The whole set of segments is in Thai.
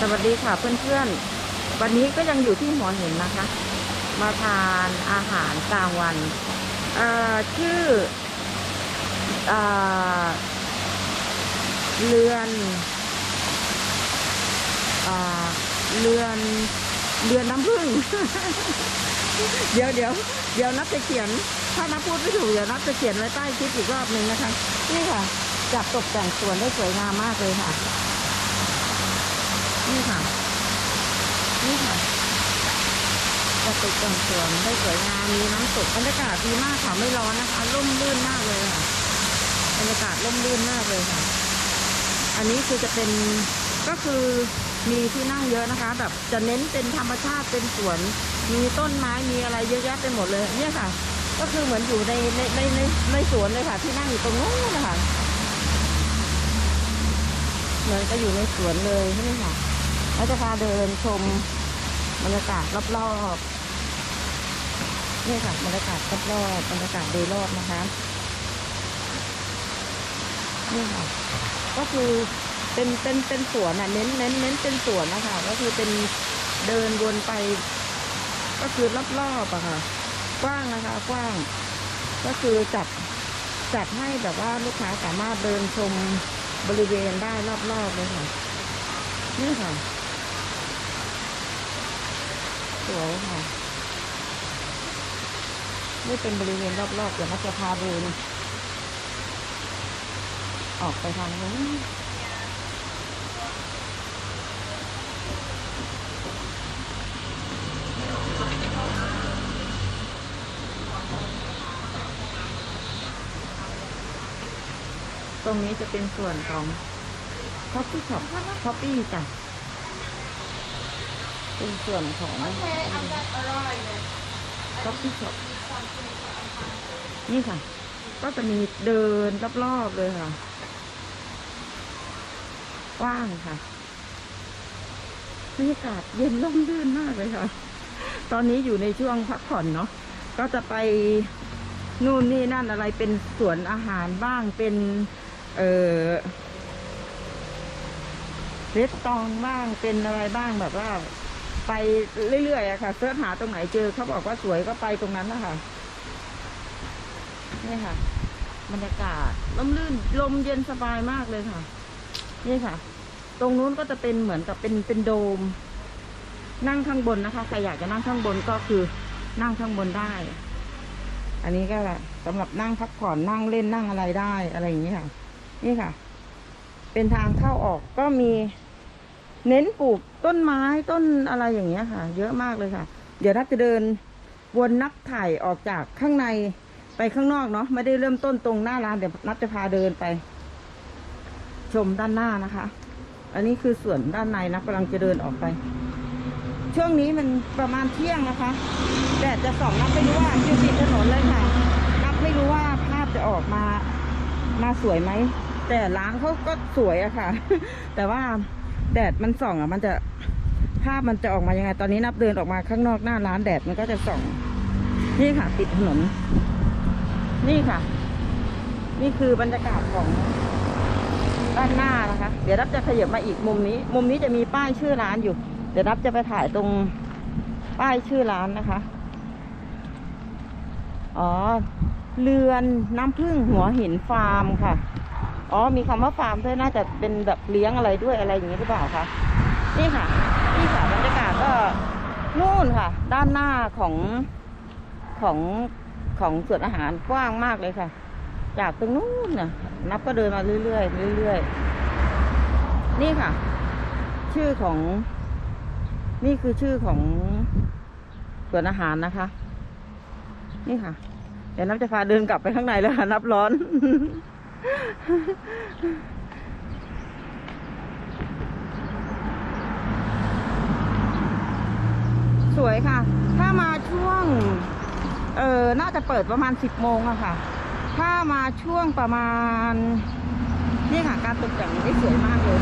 สวัสดีค่ะเพื่อนๆ วันนี้ก็ยังอยู่ที่หัวหินนะคะ มาทานอาหารกลางวันเอ่อชื่อเอ่อเรือนเอ่อเรือนเรือนน้ำผึ้งเดี๋ยวเดี๋ยวเดี๋ยวนับจะเขียน ถ้านับพูดไม่ถูกเดี๋ยวนับจะเขียนไว้ใต้คลิปอีกรอบหนึ่งนะคะ นี่ค่ะจัดตกแต่งสวนได้สวยงามมากเลยค่ะ นี่ค่ะ นี่ค่ะจัดตกแต่งสวนได้สวยงาม มีน้ำตกบรรยากาศดีมากค่ะ ไม่ร้อนนะคะ ร่มรื่นมากเลยค่ะ บรรยากาศร่มรื่นมากเลยค่ะ อันนี้คือจะเป็นก็คือมีที่นั่งเยอะนะคะ แบบจะเน้นเป็นธรรมชาติเป็นสวน มีต้นไม้มีอะไรเยอะแยะไปหมดเลย เนี่ยค่ะ ก็คือเหมือนอยู่ในในในในในสวนเลยค่ะ ที่นั่งอยู่ตรงนู้นนะคะเหมือนก็อยู่ในสวนเลยนี่ไหมค่ะ เราจะพาเดินชมบรรยากาศรอบๆนี่ค่ะบรรยากาศรอบๆบรรยากาศโดยรอบนะคะนี่ค่ะ ก็คือเป็นเป็นเป็นสวนอะเน้นเน้นเน้นเป็นสวนนะคะก็คือเป็นเดินวนไป ก็คือรอบๆอะค่ะ กว้างนะคะ กว้าง ก็คือจัดจัดให้แบบว่าลูกค้าสามารถเดินชมบริเวณได้รอบๆเลยค่ะนี่ค่ะ สวยค่ะนี่เป็นบริเวณรอบๆเดี๋ยวมาจะพาเดินออกไปทางนู้นตรงนี้จะเป็นส่วนของ coffee shop coffee จ้ะ เป็นส่วนของ coffee shop นี่ค่ะ ก็จะมีเดินรอบๆเลยค่ะกว้างค่ะบรรยากาศเย็นร่มรื่นมากเลยค่ะ ตอนนี้อยู่ในช่วงพักผ่อนเนาะก็จะไปนู่นนี่นั่นอะไรเป็นสวนอาหารบ้างเป็น เอ่อเรสตองบ้างเป็นอะไรบ้างแบบว่า ไปเรื่อยๆอะค่ะเสิร์ชหาตรงไหนเจอเขาบอกว่าสวยก็ไปตรงนั้นนะคะนี่ค่ะ บรรยากาศลมลื่นลมเย็นสบายมากเลยค่ะ นี่ค่ะ ตรงนู้นก็จะเป็นเหมือนกับเป็นเป็นโดม นั่งข้างบนนะคะใครอยากจะนั่งข้างบนก็คือนั่งข้างบนได้ อันนี้ก็สำหรับนั่งพักผ่อนนั่งเล่นนั่งอะไรได้อะไรอย่างนี้ค่ะ นี่ค่ะ เป็นทางเข้าออกก็มี เน้นปลูกต้นไม้ต้นอะไรอย่างเงี้ยค่ะ เยอะมากเลยค่ะ เดี๋ยวนับจะเดินวนนับถ่ายออกจากข้างในไปข้างนอกเนาะไม่ได้เริ่มต้นตรงหน้าร้านเดี๋ยวนับจะพาเดินไป ชมด้านหน้านะคะ อันนี้คือส่วนด้านในนะกำลังจะเดินออกไป ช่วงนี้มันประมาณเที่ยงนะคะแดดจะส่องนับไม่รู้ว่าอยู่ติดถนนเลยค่ะ นับไม่รู้ว่าภาพจะออกมามาสวยไหมแต่ร้านเขาก็สวยอะค่ะ แต่ว่า แดดมันส่องอะ มันจะภาพมันจะออกมายังไง ตอนนี้นับเดินออกมาข้างนอกหน้าร้านแดดมันก็จะส่อง นี่ค่ะ ติดถนน นี่ค่ะ นี่คือบรรยากาศของด้านหน้านะคะ เดี๋ยวนับจะขยับมาอีกมุมนี้ มุมนี้จะมีป้ายชื่อร้านอยู่ เดี๋ยวนับจะไปถ่ายตรงป้ายชื่อร้านนะคะ อ๋อ เรือนน้ำผึ้งหัวหินฟาร์มค่ะ อ๋อมีคำว่าฟาร์มด้วยน่าจะเป็นแบบเลี้ยงอะไรด้วยอะไรอย่างนี้หรือเปล่าคะนี่ค่ะนี่ค่ะบรรยากาศก็นู่นค่ะ ด้านหน้าของของของสวนอาหารกว้างมากเลยค่ะ จากตรงนู้นน่ะ นับก็เดินมาเรื่อยๆเรื่อยๆนี่ค่ะ ชื่อของ นี่คือชื่อของสวนอาหารนะคะ นี่ค่ะ เดี๋ยวนับจะพาเดินกลับไปข้างในแล้วค่ะนับร้อน สวยค่ะ ถ้ามาช่วง เออน่าจะเปิดประมาณสิบโมงอะค่ะ ถ้ามาช่วงประมาณ นี่ค่ะ การตกแต่งได้สวยมากเลย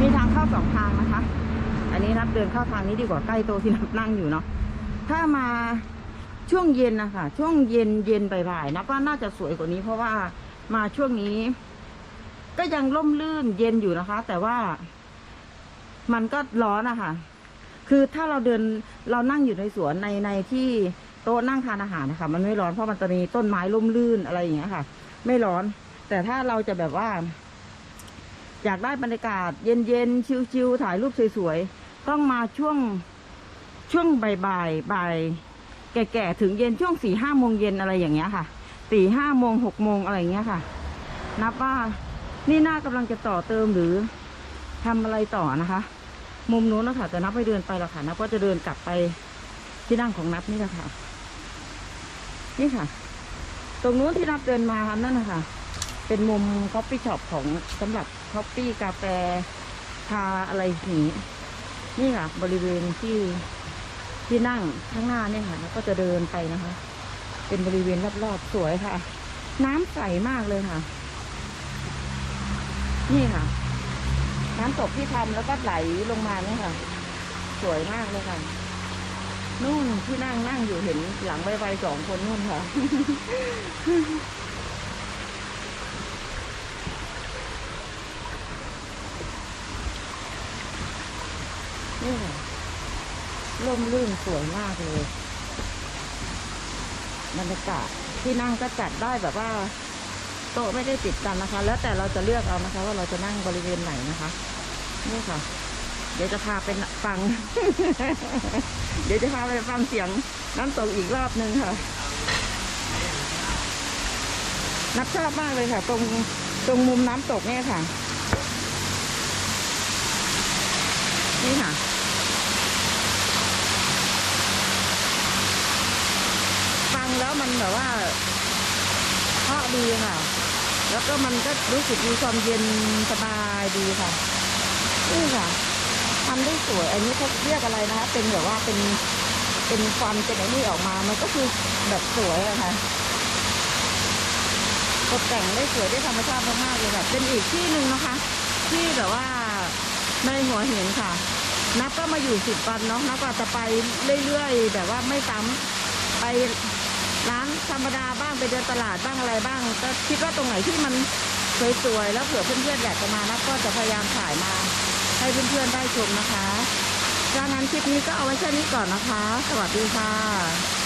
มีทางเข้าสองทางนะคะ อันนี้นับเดินเข้าทางนี้ดีกว่าใกล้โต๊ะที่นับนั่งอยู่เนาะ ถ้ามาช่วงเย็นนะคะช่วงเย็นเย็นบ่ายๆนับว่าน่าจะสวยกว่านี้เพราะว่า มาช่วงนี้ ก็ยังร่มรื่นเย็นอยู่นะคะ แต่ว่ามันก็ร้อนอะค่ะ คือถ้าเราเดินเรานั่งอยู่ในสวนในในที่โต๊ะนั่งทานอาหารนะคะ มันไม่ร้อนเพราะมันจะมีต้นไม้ร่มรื่นอะไรอย่างเงี้ยค่ะ ไม่ร้อน แต่ถ้าเราจะแบบว่า อยากได้บรรยากาศ เย็นๆชิลๆถ่ายรูปสวยๆต้องมาช่วงช่วงบ่ายบ่ายๆบ่ายแก่ๆถึงเย็นช่วงสี่ห้าโมงเย็นอะไรอย่างเงี้ยค่ะ สี่ห้าโมงหกโมงอะไรอย่างเงี้ยค่ะ นับว่านี่น่ากำลังจะต่อเติมหรือทำอะไรต่อนะคะ มุมนู้นนะคะแต่นับไม่เดินไปหรอกค่ะ นับก็จะเดินกลับไปที่นั่งของนับนี่แหละค่ะ นี่ค่ะ ตรงนู้นที่นับเดินมานั่นนะคะเป็นมุมคอฟฟี่ช็อปของสำหรับคอฟฟี่กาแฟชาอะไรนี้นี่ค่ะ บริเวณที่ที่นั่งข้างหน้าเนี่ยค่ะ แล้วก็จะเดินไปนะคะ เป็นบริเวณรอบๆสวยค่ะ น้ำใสมากเลยค่ะ นี่ค่ะ น้ำตกที่ทำแล้วก็ไหลลงมาเนี่ยค่ะ สวยมากเลยค่ะ นู่นที่นั่งนั่งอยู่เห็นหลังใบๆสองคนนู่นค่ะนี่ค่ะร่มรื่นสวยมากเลย บรรยากาศที่นั่งก็จัดได้แบบว่า โต๊ะไม่ได้ติดกันนะคะ แล้วแต่เราจะเลือกเอานะคะ ว่าเราจะนั่งบริเวณไหนนะคะนี่ค่ะ เดี๋ยวจะพาไปฟัง เดี๋ยวจะพาไปฟังเสียงน้ำตกอีกรอบนึงค่ะ นับชอบมากเลยค่ะ ตรงตรงมุมน้ำตกเนี่ยค่ะ นี่ค่ะ ฟัง แล้วมันแบบว่าเพราะดีค่ะ แล้วก็มันก็รู้สึกมีความเย็นสบายดีค่ะนี่ค่ะทำได้สวย อันนี้เขาเรียกอะไรนะคะ เป็นแบบว่าเป็นเป็นควันเป็นไอ้นี่ออกมา มันก็คือแบบสวยอะค่ะตกแต่งได้สวยได้ธรรมชาติมากๆเลยแบบเป็นอีกที่หนึ่งนะคะ ที่แบบว่าในหัวหินค่ะ นับก็มาอยู่สิบวันเนาะนับก็อาจจะไปเรื่อยๆแบบว่าไม่ซ้ำไป ร้านธรรมดาบ้าง ไปเดินตลาดบ้างอะไรบ้าง ก็คิดว่าตรงไหนที่มันสวยๆแล้วเผื่อเพื่อนๆอยากจะมานะก็จะพยายามถ่ายมาให้เพื่อนๆได้ชมนะคะดังนั้นคลิปนี้ก็เอาไว้แค่นี้ก่อนนะคะ สวัสดีค่ะ